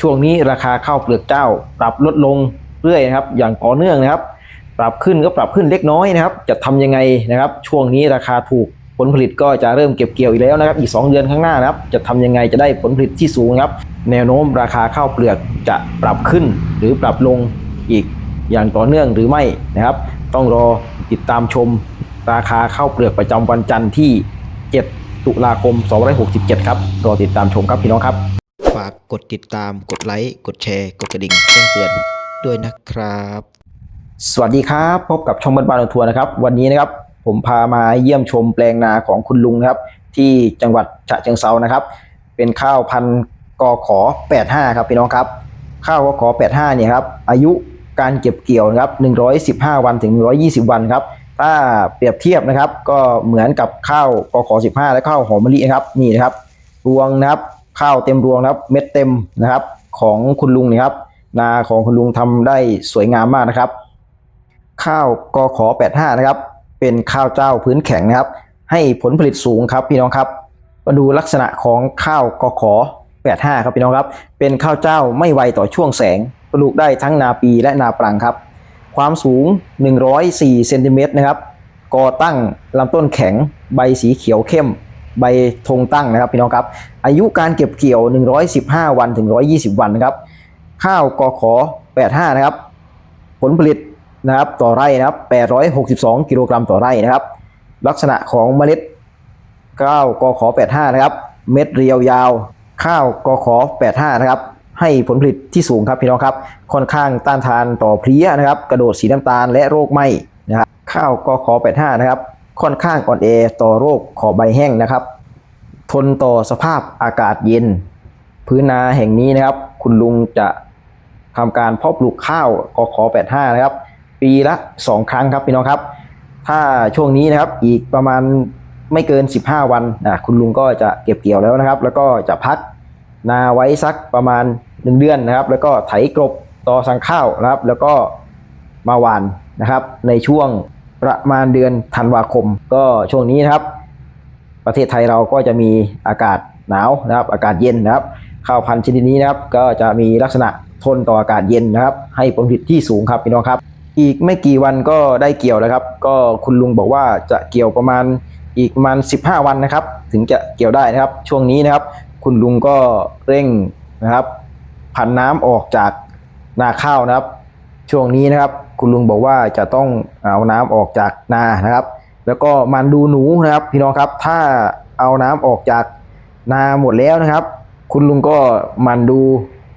ช่วงนี้ราคาข้าวเปลือกเจ้า ปรับลดลงเรื่อยนะครับ อย่างต่อเนื่องนะครับ ปรับขึ้นก็ปรับขึ้นเล็กน้อยนะครับ จะทำยังไงนะครับ ช่วงนี้ราคาถูกผลผลิตก็จะเริ่มเก็บเกี่ยวอีกแล้วนะครับ อีก 2 เดือนข้างหน้านะครับ จะทำยังไงจะได้ผลผลิตที่สูงครับ แนวโน้มราคาข้าวเปลือกจะปรับขึ้น หรือปรับลงอีกอย่างต่อเนื่องหรือไม่นะครับ ต้องรอติดตามชมราคาข้าวเปลือกประจำวันจันทร์ที่ 7 ตุลาคม 2567 ครับ รอติดตามชมครับพี่น้องครับากกดติดตาม กดไลค์ กดแชร์ กดกระดิ่งแจ้งเตือนด้วยนะครับ สวัสดีครับ พบกับช่องบ้านบานทัวร์นะครับ วันนี้นะครับผมพามาเยี่ยมชมแปลงนาของคุณลุงนะครับ ที่จังหวัดฉะเชิงเซานะครับ เป็นข้าวพันธุ์กอขอ 85 ครับพี่น้องครับ ข้าวกอขอ 85 เนี่ยครับ อายุการเก็บเกี่ยวนะครับ 115 วันถึง 120 วันครับ ถ้าเปรียบเทียบนะครับ ก็เหมือนกับข้าวกอขอ 15 และข้าวหอมมะลินะครับ นี่นะครับ รวงนะครับ ข้าวเต็มรวงนะครับ เม็ดเต็มนะครับ ของคุณลุงนี่ครับ นาของคุณลุงทำได้สวยงามมากนะครับ ข้าวกอขอ85 นะครับ เป็นข้าวเจ้าพื้นแข็งนะครับ ให้ผลผลิตสูงครับพี่น้องครับมาดูลักษณะของข้าวกอขอ85 ครับพี่น้องครับ เป็นข้าวเจ้าไม่ไวต่อช่วงแสงปลูกได้ทั้งนาปีและนาปรังครับ ความสูง 104เซนติเมตรนะครับกอตั้งลำต้นแข็งใบสีเขียวเข้ม ใบธงตั้งนะครับพี่น้องครับ อายุการเก็บเกี่ยว 115 วันถึง 120 วันนะครับ ข้าวกอขอ85 นะครับ ผลผลิตนะครับต่อไร่นะครับ 862 กิโลกรัมต่อไร่นะครับ ลักษณะของเมล็ดข้าวกอขอ85 นะครับ เม็ดเรียวยาว ข้าวกอขอ85 นะครับ ให้ผลผลิตที่สูงครับพี่น้องครับ ค่อนข้างต้านทานต่อเพลี้ยนะครับ กระโดดสีน้ำตาลและโรคไหมนะครับ ข้าวกอขอ85 นะครับ ค่อนข้างอ่อนแอต่อโรคขอใบแห้งนะครับ ทนต่อสภาพอากาศเย็น พื้นนาแห่งนี้นะครับ คุณลุงจะทำการเพาะปลูกข้าวกขอ85 นะครับ ปีละ 2 ครั้งครับพี่น้องครับ ถ้าช่วงนี้นะครับอีกประมาณไม่เกิน 15 วันนะคุณลุงก็จะเก็บเกี่ยวแล้วนะครับ แล้วก็จะพักนาไว้สักประมาณ 1 เดือนนะครับ แล้วก็ไถกลบต่อสังข้าวนะครับ แล้วก็มาหวานนะครับในช่วง ประมาณเดือนธันวาคม ก็ช่วงนี้นะครับ ประเทศไทยเราก็จะมีอากาศหนาวนะครับ อากาศเย็นนะครับ ข้าวพันธุ์ชนิดนี้นะครับ ก็จะมีลักษณะทนต่ออากาศเย็นนะครับ ให้ผลผลิตที่สูงครับพี่น้องครับ อีกไม่กี่วันก็ได้เกี่ยวแล้วครับ ก็คุณลุงบอกว่าจะเกี่ยวประมาณอีกประมาณ 15 วันนะครับ ถึงจะเกี่ยวได้นะครับ ช่วงนี้นะครับ คุณลุงก็เร่งนะครับผันน้ำออกจากนาข้าวนะครับ ช่วงนี้นะครับ คุณลุงบอกว่าจะต้องเอาน้ำออกจากนานะครับ แล้วก็มันดูหนูนะครับ พี่น้องครับถ้าเอาน้ำออกจากนาหมดแล้วนะครับ คุณลุงก็มันดู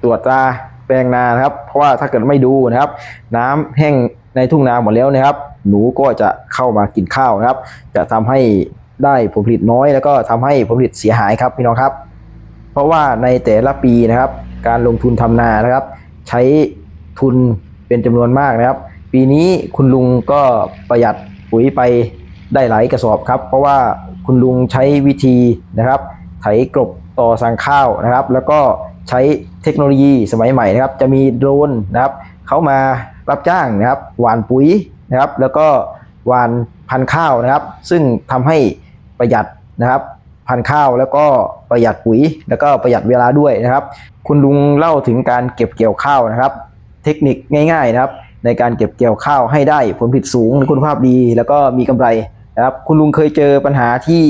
ตรวจตาแปลงนานะครับ เพราะว่าถ้าเกิดไม่ดูนะครับ น้ำแห้งในทุ่งนาหมดแล้วนะครับ หนูก็จะเข้ามากินข้าวนะครับ จะทำให้ได้ผลผลิตน้อย แล้วก็ทำให้ผลผลิตเสียหายครับพี่น้องครับ เพราะว่าในแต่ละปีนะครับ การลงทุนทำนานะครับ ใช้ทุนเป็นจำนวนมากนะครับ ปีนี้คุณลุงก็ประหยัดปุ๋ยไปได้หลายกระสอบครับ เพราะว่าคุณลุงใช้วิธีนะครับ ไถกลบต่อสั่งข้าวนะครับ แล้วก็ใช้เทคโนโลยีสมัยใหม่นะครับ จะมีโดรนนะครับเขามารับจ้างนะครับหว่านปุ๋ยนะครับ แล้วก็หว่านพันข้าวนะครับ ซึ่งทำให้ประหยัดนะครับพันข้าวแล้วก็ประหยัดปุ๋ย แล้วก็ประหยัดเวลาด้วยนะครับ คุณลุงเล่าถึงการเก็บเกี่ยวข้าวนะครับ เทคนิคง่าย ๆนะครับ ในการเก็บเกี่ยวข้าวให้ได้ผลผลิตสูงคุณภาพดี แล้วก็มีกำไรนะครับคุณลุงเคยเจอปัญหาที่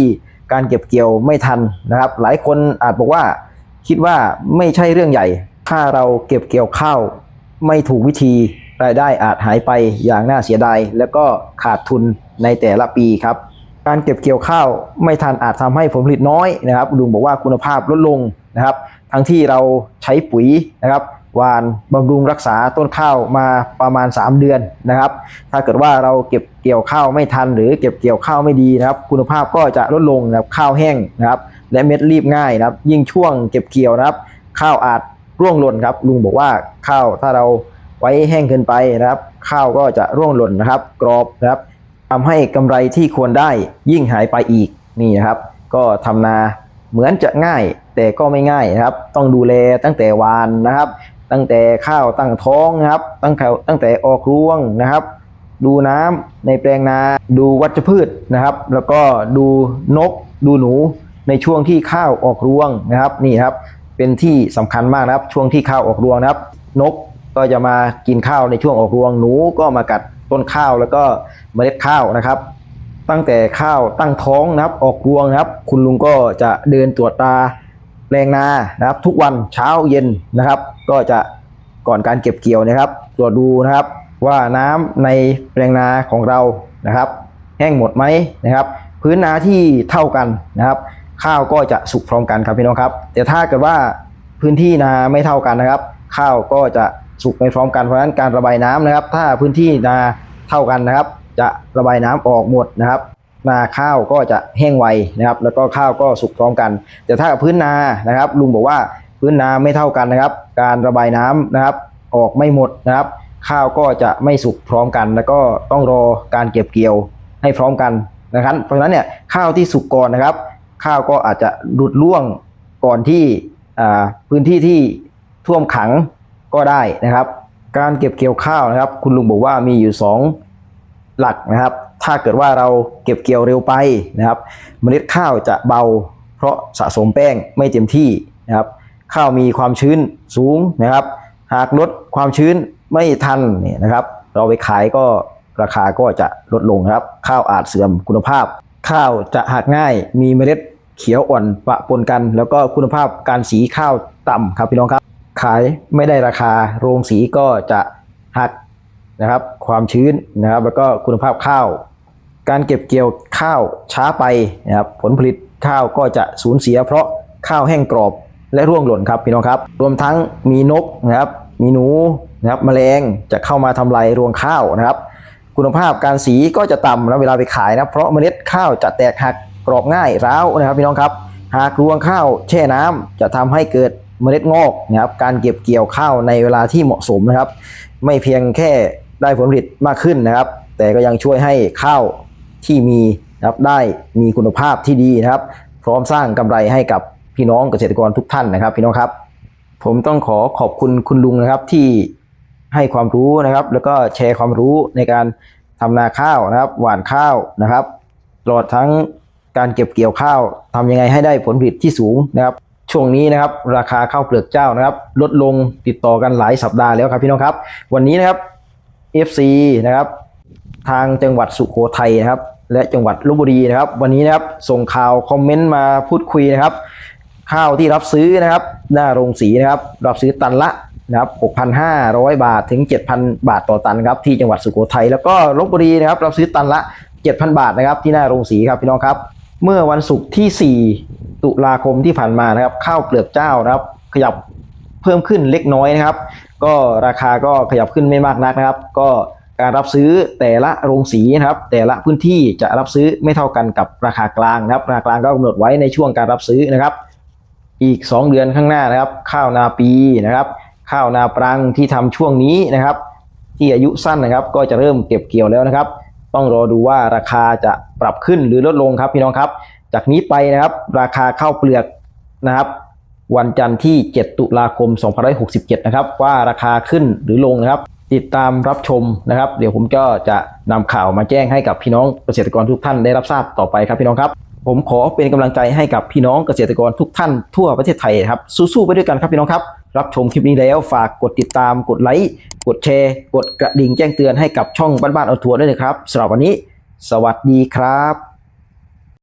การเก็บเกี่ยวไม่ทันนะครับ หลายคนอาจบอกว่า คิดว่าไม่ใช่เรื่องใหญ่ ถ้าเราเก็บเกี่ยวข้าวไม่ถูกวิธีรายได้อาจหายไปอย่างน่าเสียดายแล้วก็ขาดทุนในแต่ละปีครับ การเก็บเกี่ยวข้าวไม่ทันอาจทำให้ผลผลิตน้อยนะครับลุงบอกว่าคุณภาพลดลงนะครับ ทั้งที่เราใช้ปุ๋ยนะครับ หวานบำรุงรักษาต้นข้าวมาประมาณ 3 เดือนนะครับ ถ้าเกิดว่าเราเก็บเกี่ยวข้าวไม่ทัน หรือเก็บเกี่ยวข้าวไม่ดีนะครับ คุณภาพก็จะลดลงนะครับข้าวแห้งนะครับ และเม็ดรีบง่ายนะครับ ยิ่งช่วงเก็บเกี่ยวนะครับ ข้าวอาจร่วงหล่นครับ ลุงบอกว่าข้าวถ้าเราไว้แห้งเกินไปนะครับ ข้าวก็จะร่วงหล่นนะครับ กรอบนะครับทำให้กำไรที่ควรได้ยิ่งหายไปอีกนี่นะครับ ก็ทำนาเหมือนจะง่ายแต่ก็ไม่ง่ายนะครับ ต้องดูแลตั้งแต่วานนะครับ ตั้งแต่ข้าวตั้งท้องนะครับ ตั้งแต่ตั้งแต่ออกรวงนะครับ ดูน้ำในแปลงนา ดูวัชพืชนะครับ แล้วก็ดูนก ดูหนูในช่วงที่ข้าวออกรวงนะครับ นี่ครับ เป็นที่สำคัญมากนะครับ ช่วงที่ข้าวออกรวงนะครับ นกก็จะมากินข้าวในช่วงออกรวง หนูก็มากัดต้นข้าวแล้วก็เมล็ดข้าวนะครับ ตั้งแต่ข้าวตั้งท้องนะครับ ออกรวงนะครับ คุณลุงก็จะเดินตรวจตา แปลงนานะครับ ทุกวันเช้าเย็นนะครับ ก็จะก่อนการเก็บเกี่ยวนะครับ ตรวจดูนะครับว่าน้ำในแปลงนาของเรานะครับ แห้งหมดไหมนะครับ พื้นนาที่เท่ากันนะครับ ข้าวก็จะสุกพร้อมกันครับพี่น้องครับ แต่ถ้าเกิดว่าพื้นที่นาไม่เท่ากันนะครับ ข้าวก็จะสุกไม่พร้อมกันเพราะฉะนั้นการระบายน้ำนะครับ ถ้าพื้นที่นาเท่ากันนะครับ จะระบายน้ำออกหมดนะครับ นาข้าวก็จะแห้งไวนะครับ แล้วก็ข้าวก็สุกพร้อมกัน แต่ถ้าพื้นนานะครับ ลุงบอกว่าพื้นนาไม่เท่ากันนะครับ การระบายน้ำนะครับ ออกไม่หมดนะครับ ข้าวก็จะไม่สุกพร้อมกัน แล้วก็ต้องรอการเก็บเกี่ยวให้พร้อมกันนะครับ เพราะฉะนั้นเนี่ยข้าวที่สุกก่อนนะครับ ข้าวก็อาจจะหลุดล่วงก่อนที่พื้นที่ที่ท่วมขังก็ได้นะครับ การเก็บเกี่ยวข้าวนะครับ คุณลุงบอกว่ามีอยู่สองหลักนะครับ ถ้าเกิดว่าเราเก็บเกี่ยวเร็วไปนะครับ เมล็ดข้าวจะเบา เพราะสะสมแป้งไม่เต็มที่นะครับ ข้าวมีความชื้นสูงนะครับ หากลดความชื้นไม่ทันเนี่ยนะครับ เราไปขายก็ราคาก็จะลดลงครับ ข้าวอาจเสื่อมคุณภาพ ข้าวจะหักง่ายมีเมล็ดเขียวอ่อนปะปนกัน แล้วก็คุณภาพการสีข้าวต่ำครับพี่น้องครับ ขายไม่ได้ราคาโรงสีก็จะหักนะครับ ความชื้นนะครับ แล้วก็คุณภาพข้าว การเก็บเกี่ยวข้าวช้าไปนะครับผลผลิตข้าวก็จะสูญเสีย เพราะข้าวแห้งกรอบและร่วงหล่นครับพี่น้องครับ รวมทั้งมีนกนะครับมีหนูนะครับแมลงจะเข้ามาทำลายรวงข้าวนะครับ คุณภาพการสีก็จะต่ำนะเวลาไปขายนะเพราะเมล็ดข้าวจะแตกหักกรอบง่ายร้าวนะครับพี่น้องครับ หากรวงข้าวแช่น้ำจะทำให้เกิดเมล็ดงอกนะครับการเก็บเกี่ยวข้าวในเวลาที่เหมาะสมนะครับ ไม่เพียงแค่ได้ผลผลิตมากขึ้นนะครับ แต่ก็ยังช่วยให้ข้าว ที่มีนะครับได้มีคุณภาพที่ดีนะครับ พร้อมสร้างกำไรให้กับพี่น้องเกษตรกรทุกท่านนะครับ พี่น้องครับ ผมต้องขอขอบคุณคุณลุงนะครับที่ให้ความรู้นะครับ แล้วก็แชร์ความรู้ในการทำนาข้าวนะครับ หว่านข้าวนะครับตลอดทั้งการเก็บเกี่ยวข้าวทำยังไงให้ได้ผลผลิตที่สูงนะครับ ช่วงนี้นะครับ ราคาข้าวเปลือกเจ้านะครับ ลดลงติดต่อกันหลายสัปดาห์แล้วครับพี่น้องครับ วันนี้นะครับ FC นะครับ ทางจังหวัดสุโขทัยนะครับ และจังหวัดลบบุรีนะครับ วันนี้นะครับส่งข่าวคอมเมนต์มาพูดคุยนะครับ ข้าวที่รับซื้อนะครับ หน้าโรงสีนะครับรับซื้อตันละนะครับ6,500 บาทถึง 7,000 บาทต่อตันครับที่จังหวัดสุโขทัยแล้วก็ลบบุรีนะครับรับซื้อตันละ 7,000 บาทนะครับ ที่หน้าโรงสีครับพี่น้องครับ เมื่อวันศุกร์ที่ 4 ตุลาคมที่ผ่านมานะครับ ข้าวเปลือกเจ้านะครับ ขยับเพิ่มขึ้นเล็กน้อยนะครับ ก็ราคาก็ขยับขึ้นไม่มากนักนะครับ ก็ การรับซื้อแต่ละโรงสีนะครับ แต่ละพื้นที่จะรับซื้อไม่เท่ากันกับราคากลางนะครับ ราคากลางก็กำหนดไว้ในช่วงการรับซื้อนะครับ อีก 2 เดือนข้างหน้านะครับ ข้าวนาปีนะครับ ข้าวนาปรังที่ทำช่วงนี้นะครับ ที่อายุสั้นนะครับ ก็จะเริ่มเก็บเกี่ยวแล้วนะครับ ต้องรอดูว่าราคาจะปรับขึ้นหรือลดลงครับพี่น้องครับ จากนี้ไปนะครับ ราคาข้าวเปลือกนะครับวันจันทร์ที่ 7 ตุลาคม 2567 นะครับ ว่าราคาขึ้นหรือลงนะครับ ติดตามรับชมนะครับ เดี๋ยวผมก็จะนำข่าวมาแจ้งให้กับพี่น้องเกษตรกรทุกท่านได้รับทราบต่อไปครับพี่น้องครับ ผมขอเป็นกำลังใจให้กับพี่น้องเกษตรกรทุกท่านทั่วประเทศไทยครับสู้ๆไปด้วยกันครับพี่น้องครับ รับชมคลิปนี้แล้วฝากกดติดตามกดไลค์กดแชร์ กดกระดิ่งแจ้งเตือนให้กับช่องบ้านๆเอาทัวร์ด้วยนะครับสำหรับวันนี้ สวัสดีครับ